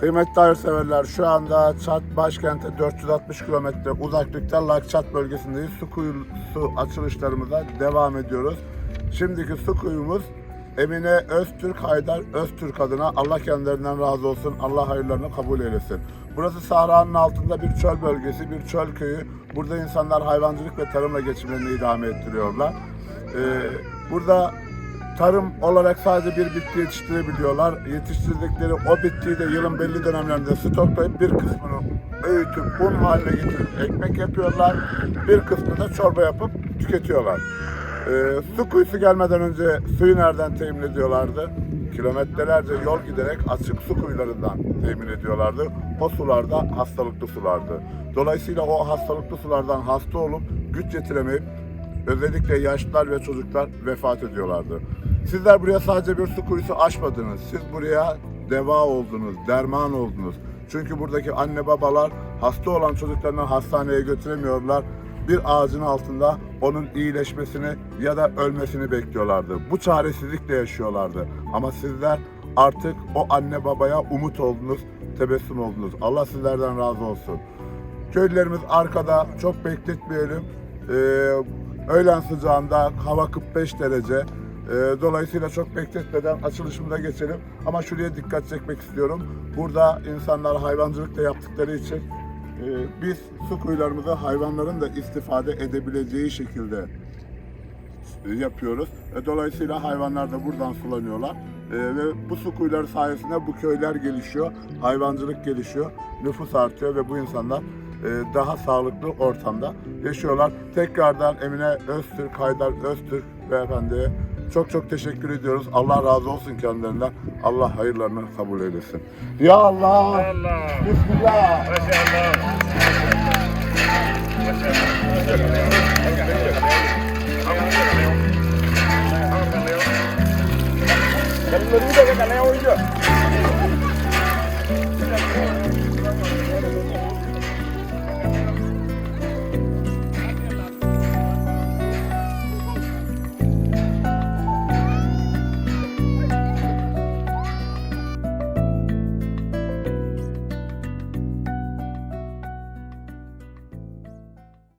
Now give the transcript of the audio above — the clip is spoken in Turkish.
Kıymetli hayırseverler şu anda Çat başkente 460 kilometre uzaklıkta Lakçat bölgesindeyiz. Su kuyusu açılışlarımıza devam ediyoruz. Şimdiki su kuyumuz Emine Öztürk Haydar Öztürk adına Allah kendilerinden razı olsun. Allah hayırlarını kabul eylesin. Burası Sahra'nın altında bir çöl bölgesi, bir çöl köyü. Burada insanlar hayvancılık ve tarımla geçimlerini idame ettiriyorlar. Ee, burada tarım olarak sadece bir bitki yetiştirebiliyorlar. Yetiştirdikleri o bitkiyi de yılın belli dönemlerinde stoklayıp bir kısmını öğütüp un haline getirip ekmek yapıyorlar. Bir kısmını da çorba yapıp tüketiyorlar. Ee, su kuyusu gelmeden önce suyu nereden temin ediyorlardı? Kilometrelerce yol giderek açık su kuyularından temin ediyorlardı. O sular da hastalıklı sulardı. Dolayısıyla o hastalıklı sulardan hasta olup güç yetiremeyip Özellikle yaşlılar ve çocuklar vefat ediyorlardı. Sizler buraya sadece bir su kuyusu açmadınız. Siz buraya deva oldunuz, derman oldunuz. Çünkü buradaki anne babalar hasta olan çocuklarını hastaneye götüremiyorlar. Bir ağacın altında onun iyileşmesini ya da ölmesini bekliyorlardı. Bu çaresizlikle yaşıyorlardı. Ama sizler artık o anne babaya umut oldunuz, tebessüm oldunuz. Allah sizlerden razı olsun. Köylülerimiz arkada çok bekletmeyelim. Ee, öğlen sıcağında hava 45 derece. Ee, dolayısıyla çok bekletmeden açılışımıza geçelim. Ama şuraya dikkat çekmek istiyorum. Burada insanlar hayvancılık da yaptıkları için e, biz su kuyularımızı hayvanların da istifade edebileceği şekilde yapıyoruz. E, Dolayısıyla hayvanlar da buradan sulanıyorlar. E, ve bu su kuyuları sayesinde bu köyler gelişiyor, hayvancılık gelişiyor, nüfus artıyor ve bu insanlar daha sağlıklı ortamda yaşıyorlar. Tekrardan Emine Öztürk, Haydar Öztürk beyefendiye çok çok teşekkür ediyoruz. Allah razı olsun kendilerinden. Allah hayırlarını kabul eylesin. Ya Allah. Allah. Bismillah. Maşallah. Maşallah. Maşallah.